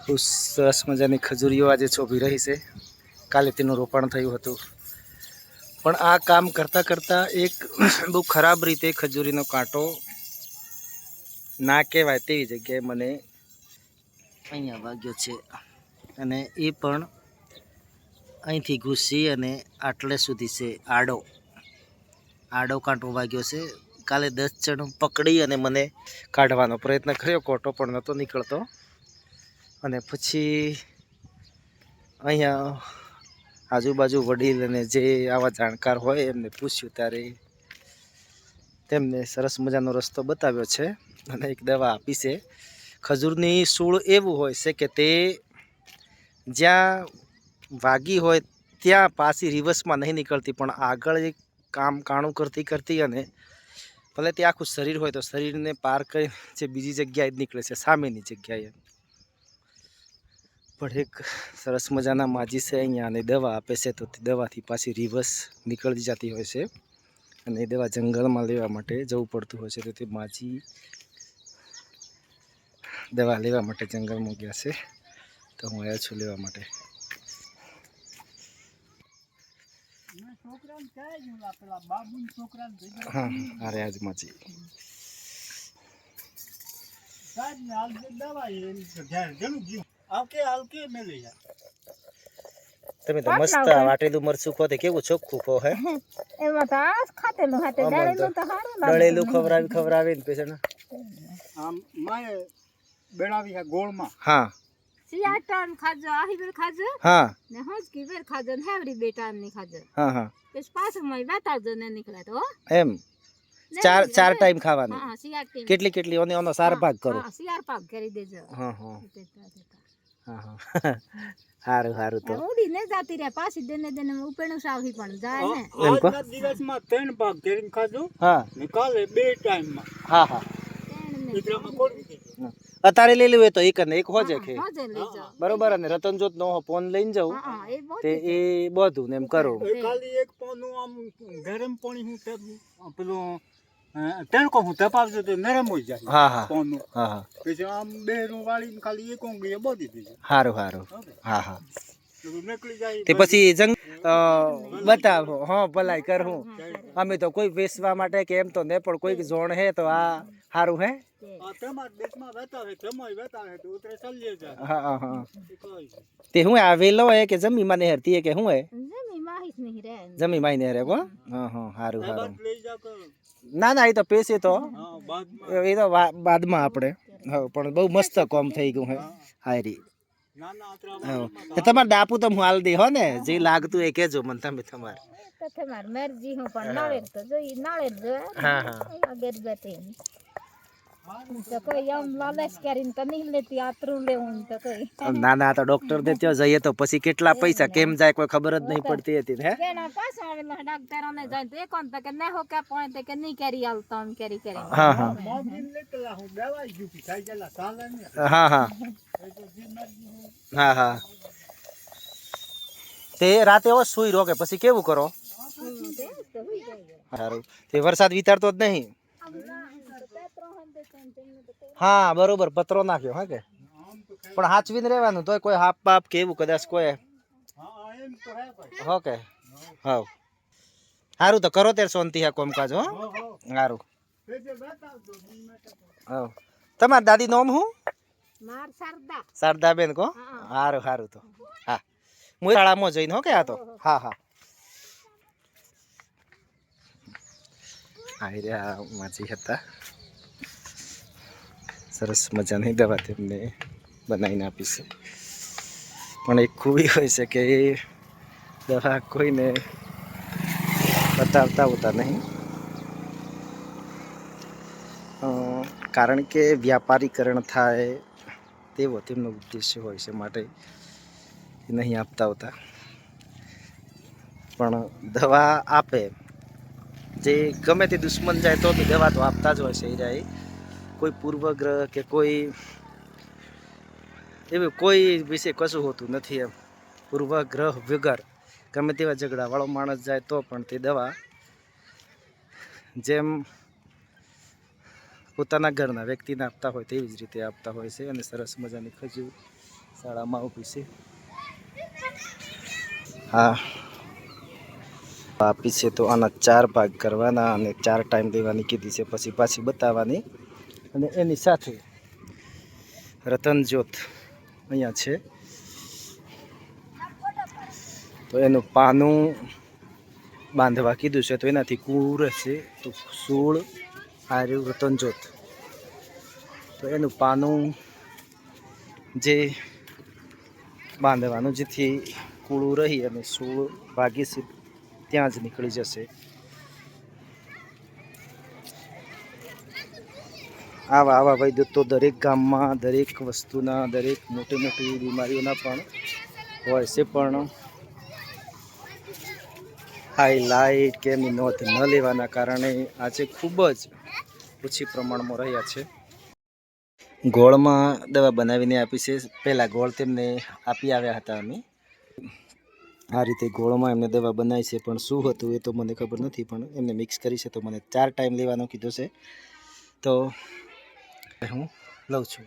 બહુ સરસ મજાની ખજૂરીઓ આજે છોભી રહી છે. કાલે તેનું રોપણ થયું હતું. પણ આ કામ કરતાં કરતાં એક બહુ ખરાબ રીતે ખજૂરીનો કાંટો ના કહેવાય તેવી જગ્યાએ મને અહીંયા વાગ્યો છે. અને એ પણ અહીંથી ઘૂસી અને આટલે સુધી છે આડો. આડો કાંટો વાગ્યો છે. કાલે દસ જણ પકડી અને મને કાઢવાનો પ્રયત્ન કર્યો. કોટો પણ નહોતો નીકળતો. અને પછી અહીંયા આજુબાજુ વડીલ અને જે આવા જાણકાર હોય એમને પૂછ્યું ત્યારે તેમને સરસ મજાનો રસ્તો બતાવ્યો છે અને એક દવા આપી છે. ખજૂરની સૂળ એવું હોય છે કે તે જ્યાં વાગી હોય ત્યાં પાછી રિવર્સમાં નહીં નીકળતી, પણ આગળ એક કામ કાણું કરતી કરતી અને ભલે તે આખું શરીર હોય તો શરીરને પાર કરી જે બીજી જગ્યાએ જ નીકળે છે, સામેની જગ્યાએ. પણ એક સરસ મજાના માજી છે અહીંયા અને દવા આપે છે, તો તે દવાથી પાછી રિવર્સ નીકળી જતી હોય છે અને એ દવા જંગલમાં લેવા માટે જવું પડતું હોય છે, તો તે માજી દવા લેવા માટે જંગલમાં ગયા છે. તો હું આવ્યા છું લેવા માટે હા અરે આજ માજી તમે તો મસ્ત વાટેલું મરચું ખો તે કેવું ચોખ્ખું ખો હે? એમાં તો ખાતેલું આમાં તો સારું લાગે ખવડાવી ખવડાવીને પછી આમ માય બેડાવી હે ગોળમાં. હા. સિયા ખાજો આહીબેર ખાજો. હા. ને હોજ કીબેર ખાજો ને હેવરી બે ટાઈમની ખાજો. હા હા. પછી પાછું મય બેતાળજો ને નીકળે તો એમ? ચાર ચાર ટાઈમ ખાવાનું? હા સિયાર ટાઈમ કેટલી કેટલી? ઓને ઓનો સાર ભાગ કરો. હા સિયાર ભાગ કરી દેજો. હા હા. હા હા. હારું સારું તો. ઉડી ને જાતી રે પાછી દેને દેને ઉપેણું સાવહી પણ જાય ને. આજના દિવસમાં ત્રણ ભાગ કરીને ખાજો. હા. ને કાલે બે ટાઈમમાં. હા હા. અત્યારે લઈ લેવું તો એક ને એક હોજે કે. હોજે લઈ જાઓ. બરોબર અને રતનજોત નો ફોન લઈને જાઉં. તે એ બધું ને એમ કરો. ખાલી એક પોનું આમ ગરમ પાણી હું તપ પેલું હું તપાવજો તો નરમ હોય જાય. હા હા. પોનું હા હા. પછી આમ બેરું વાળીને ખાલી એક ઊંઘી બોધી દીધી સારું સારું હા હા. બધું નીકળી જાય તે પછી. જંગ બતાવો. હા ભલાઈ કરું. અમે તો કોઈ વેચવા માટે કે એમ તો ને પણ કોઈક જોણ હે તો આ સારું હે? આ તમાર દેશમાં વેતા હે તમોય વેતા હે તો ઉતરે ચાલીએ જાય. હા હા હા. એ કોઈ છે. તે હું આવેલો હે કે જમી માં હેરતી હે કે હું હે? જમી માહીશ નહીં રે જમી માં ને હેરે કો હા? હા સારું એ સારું બાદ લઈ જાવ કે ના ના એ તો પેસે તો. હા બાદમાં. એ તો વા- બાદમાં આપણે. હા પણ બહુ મસ્ત કોમ થઈ ગયું હે. હારી નાના આતરા હા તે તમારે દાપુ તો હું હાલ દે હો ને જે લાગતું એ કેજો મને તમે તમારે. તો તમાર મરજી હું પણ નાળે તો જોઈ નાળે જ જોવે. હા હા. આગળ ના ના તો ડોક્ટર ને ત્યાં જઈએ તો પછી કેટલા પૈસા કેમ જાય કોઈ ખબર જ નહીં પડતી હતી ને હે? કેના પાછા આવેલા ડાક્ટરોને જાય તો એક તો કે ને હો કે પણ તે કે નહીં કરી આલતો આમ કરી કરી. હા હા. મોગીન લેતલા હું દવાઈ જુકી થઈ ગયેલા ચાલે ને. હા હા. એ તો જે મરજી હું હા. હા તે રાતે એવો સુઈ રહો કે પછી કેવું કરો? સારું. તે વરસાદ વિતારતો જ નહીં? હા બરોબર પતરો નાખ્યો હા કે? પણ હાચવીને રહેવાનું તોય કોઈ હાપ બાપ કે એવું કદાચ કોઈ. હા તો હે હો સારું તો કરો ત્યારે શાંતિ હા કોમકાજ હો? સારું હવ. તમારા દાદી નોમ હું શારદાબેન કહો સારું સારું તો. હા. હું શાળામાં જઈને હો કે આ તો? હા હા. આવી રહ્યા માજી હતા. સરસ મજાની દવા તેમને બનાવીને આપી છે. પણ એક ખૂબી હોય છે કે એ દવા કોઈને બતાવતા હોતા નહીં. કારણ કે વ્યાપારીકરણ થાય તેવો તેમનો ઉદ્દેશ્ય હોય છે માટે નહીં આપતા હોતા. પણ દવા આપે. જે ગમે તે દુશ્મન જાય તો બી દવા તો આપતા જ હોય છે એ એ. કોઈ પૂર્વગ્રહ કે કોઈ એવું કોઈ વિશે કશું હોતું નથી એમ. પૂર્વગ્રહ વગર ગમે તેવા ઝઘડાવાળો માણસ જાય તો પણ તે દવા જેમ પોતાના ઘરના વ્યક્તિને આપતા હોય તેવી જ રીતે આપતા હોય છે અને સરસ મજાની ખજૂર શાળામાં ઊભી છે. હા. આપી છે તો આના ચાર ભાગ કરવાના અને ચાર ટાઈમ દેવાની કીધી છે. પછી પાછી બતાવવાની. અને એની સાથે રતનજ્યોત અહીંયા છે. તો એનું પાનું બાંધવા કીધું છે, તો એનાથી કૂળ છે, તો સૂળ આર્યું રતનજ્યોત તો એનું પાનું જે બાંધવાનું, જેથી કૂળું રહી અને સૂળ ભાગી ત્યાં જ નીકળી જશે. આવા આવા વૈદ્યો તો દરેક ગામમાં, દરેક વસ્તુના, દરેક મોટી મોટી બીમારીઓના પણ હોય છે, પણ હાઈલાઇટ કે એમની નોંધ ન લેવાના કારણે આજે ખૂબ જ ઓછી પ્રમાણમાં રહ્યા છે. ગોળમાં દવા બનાવીને આપી છે. પહેલાં ગોળ તેમને આપી આવ્યા હતા અમે. આ રીતે ગોળમાં એમને દવા બનાવી છે, પણ શું હતું એ તો મને ખબર નથી, પણ એમને મિક્સ કરી છે તો મને ચાર ટાઈમ લેવાનું કીધું છે. તો હું લઉં છું